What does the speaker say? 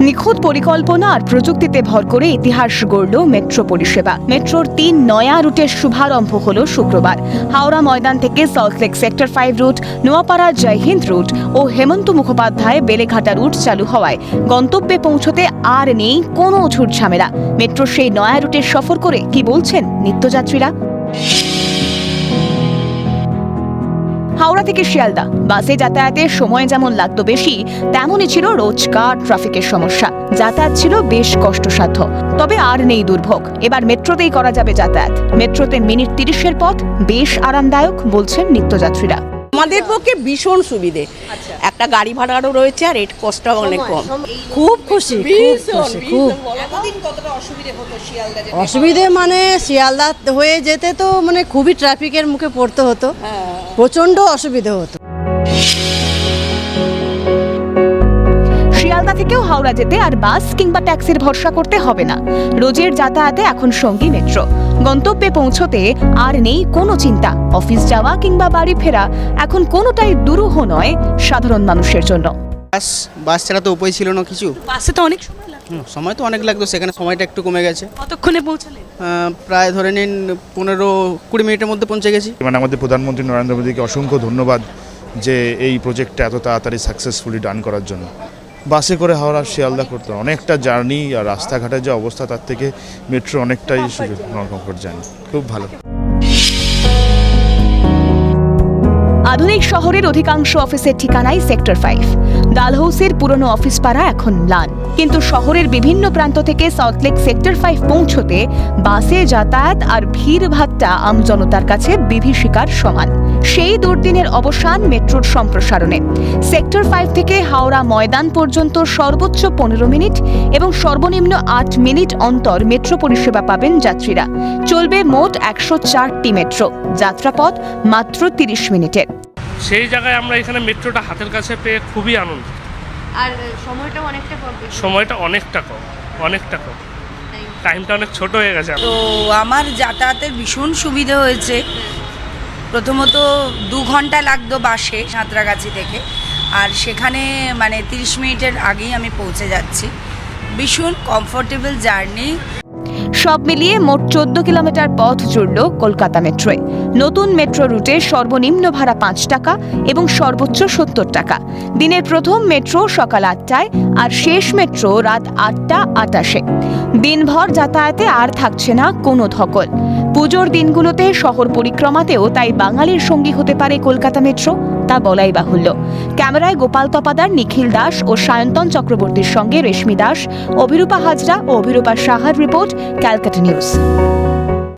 নিখুঁত পরিকল্পনা আর প্রযুক্তিতে ভর করে ইতিহাস গড়ল মেট্রো পরিষেবা। মেট্রোর তিন নয়া রুটের শুভারম্ভ হল শুক্রবার। হাওড়া ময়দান থেকে Salt Lake sector five route Noapara Jai Hind route ও হেমন্ত মুখোপাধ্যায় বেলেঘাটা রুট চালু হওয়ায় গন্তব্যে পৌঁছতে আর নেই কোনো ঝুট ঝামেলা মেট্রোর সেই নয়া রুটের সফর করে কি বলছেন নিত্যযাত্রীরা? হাওড়া থেকে শিয়ালদা। বাসে যাতায়াতের সময় যেমন লাগতো বেশি, তেমনই ছিল রোজকার ট্রাফিকের সমস্যা। যাতায়াত ছিল বেশ কষ্টসাধ্য। তবে আর নেই দুর্ভোগ। এবার মেট্রোতেই করা যাবে যাতায়াত। মেট্রোতে মিনিট তিরিশের পথ বেশ আরামদায়ক, বলছেন নিত্যযাত্রীরা। আমাদের পক্ষে ভীষণ সুবিধে। একটা গাড়ি ভাড়ারও রয়েছে আর রেট কস্টটাও অনেক কম। খুব খুশি খুব খুশি খুব। অসুবিধে মানে শিয়ালদা হয়ে যেতে তো মানে খুবই ট্রাফিকের মুখে পড়তে হতো। প্রচণ্ড অসুবিধে হতো। শিয়ালদা থেকেও হাওড়া যেতে আর বাস কিংবা ট্যাক্সির ভরসা করতে হবে না। রোজের যাতায়াতে এখন সঙ্গী মেট্রো। গন্তব্যে পৌঁছতে আর নেই কোনো চিন্তা। অফিস যাওয়া কিংবা বাড়ি ফেরা এখন কোনোটাই দুরূহ নয় সাধারণ মানুষের জন্য। বাস বাস ছাড়া তো উপায় ছিল না কিছু। বাসে তো অনেক সময় লাগে হুম, সময় তো অনেক লাগতো সেখানে সময়টা একটু কমে গেছে। কতক্ষণে পৌঁছালেন? প্রায় ধরে নিন পনেরো কুড়ি মিনিটের মধ্যে পৌঁছে গেছি। মানে আমাদের প্রধানমন্ত্রী নরেন্দ্র মোদীকে অসংখ্য ধন্যবাদ যে এই প্রজেক্টটা এত তাড়াতাড়ি সাকসেসফুলি ডান করার জন্য। বাসে করে হাওড়া শিয়ালদা করতে। অনেকটা জার্নি আর রাস্তাঘাটের যে অবস্থা, তার থেকে মেট্রো অনেকটাই কমফোর্ট জার্নি খুব ভালো আধুনিক শহরের অধিকাংশ অফিসের ঠিকানাই সেক্টর ফাইভ ডালহৌসের পুরনো অফিস পাড়া এখন ম্লান কিন্তু শহরের বিভিন্ন প্রান্ত থেকে সল্টলেক সেক্টর ফাইভ পৌঁছতে বাসে যাতায়াত আর ভিড় ভাট্টা আমজনতার কাছে বিভীষিকার সমান। সেই দুর্দিনের অবসান মেট্রোর সম্প্রসারণে। সেক্টর ফাইভ থেকে হাওড়া ময়দান পর্যন্ত সর্বোচ্চ পনেরো মিনিট এবং সর্বনিম্ন আট মিনিট অন্তর মেট্রো পরিষেবা পাবেন যাত্রীরা। চলবে মোট একশো চারটি মেট্রো। যাত্রাপথ মাত্র তিরিশ মিনিটের। সেই জায়গায় আমরা এখানে মেট্রোটা হাতের কাছে পেয়ে খুবই আনন্দ। আর সময়টা অনেকটা কম সময়টা অনেকটা কম অনেকটা কম। টাইমটা অনেক ছোট হয়ে গেছে। তো আমার যাতায়াতের ভীষণ সুবিধে হয়েছে। প্রথমত দু ঘণ্টা লাগতো বাসে সাঁতরাগাছি থেকে। আর সেখানে মানে তিরিশ মিনিটের আগেই আমি পৌঁছে যাচ্ছি। ভীষণ কমফোর্টেবল জার্নি সব মিলিয়ে মোট চোদ্দ কিলোমিটার পথ জুড়ল কলকাতা মেট্রোয়। নতুন মেট্রো রুটে সর্বনিম্ন ভাড়া পাঁচ টাকা এবং সর্বোচ্চ সত্তর টাকা। দিনের প্রথম মেট্রো সকাল আটটায় আর শেষ মেট্রো রাত আটটা আটাশে। দিনভর যাতায়াতে আর থাকছে না কোনো ধকল। পুজোর দিনগুলোতে শহর পরিক্রমাতেও তাই বাঙালির সঙ্গী হতে পারে কলকাতা মেট্রো, তা বলাই বাহুল্য। ক্যামেরায় গোপাল তপাদার নিখিল দাস ও সায়ন্তন চক্রবর্তীর সঙ্গে রেশমি দাস, অভিরূপা হাজরা ও অভিরূপা সাহার রিপোর্ট, ক্যালকাটা নিউজ।